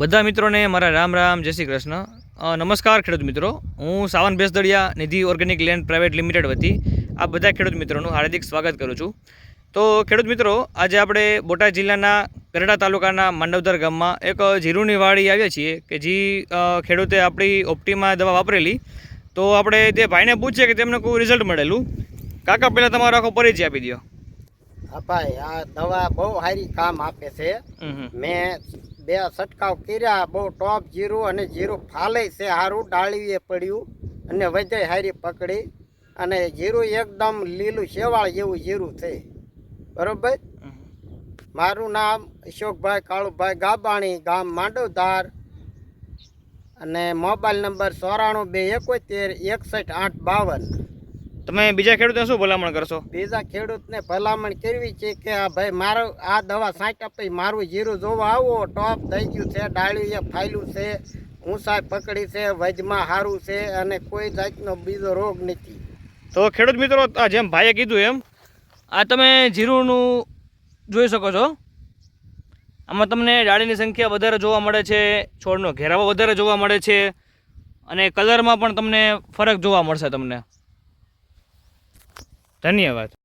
બધા મિત્રોને મારા રામ રામ જય શ્રી કૃષ્ણ. નમસ્કાર ખેડૂત મિત્રો. હું Savan Bhesdadiya Nidhi organic land private limited વતી આ બધા ખેડૂત મિત્રોનું હાર્દિક સ્વાગત કરું છું. તો ખેડૂત મિત્રો આજે આપણે બોટાદ જિલ્લાના ગરડા તાલુકાના માંડવદર ગામમાં એક જીરુની વાડી આવ્યા છીએ કે જે ખેડૂતે આપણી ઓપ્ટીમાં દવા વાપરેલી. તો આપણે તે ભાઈને પૂછીએ કે તેમને કોઈ રિઝલ્ટ મળેલું. કાકા પહેલાં તમારો આખો પરિચય આપી દો હા ભાઈ આ દવા બહુ સારી કામ આપે છે. મેં બે છંટકાવ કર્યા બહુ ટોપ જીરું અને જીરું ફાલે છે સારું ડાળીએ પડ્યું અને વધે હારી પકડી અને જીરું એકદમ લીલું શેવાળ જેવું જીરું થઈ બરોબર? મારું નામ અશોકભાઈ કાળુભાઈ ગાબાણી ગામ માંડવધાર અને મોબાઈલ નંબર ચોરાણું બે એકોતેર એકસઠ આઠ બાવન. તમે બીજા ખેડૂતને શું ભલામણ કરશો? બીજા ખેડૂતને ભલામણ કરવી છે કે આ ભાઈ મારો આ દવા સાંઠ પછી મારું જીરું જોવા આવો ટોપ થઈ ગયું છે ડાળીએ ફાયલું છે ઊંસાઈ પકડી છે વજમાં સારું છે અને કોઈ જાતનો બીજો રોગ નથી. તો ખેડૂત મિત્રો આ જેમ ભાઈએ કીધું એમ આ તમે જીરુંનું જોઈ શકો છો. આમાં તમને ડાળીની સંખ્યા વધારે જોવા મળે છે છોડનો ઘેરાવો વધારે જોવા મળે છે અને કલરમાં પણ તમને ફરક જોવા મળશે તમને. ધન્યવાદ.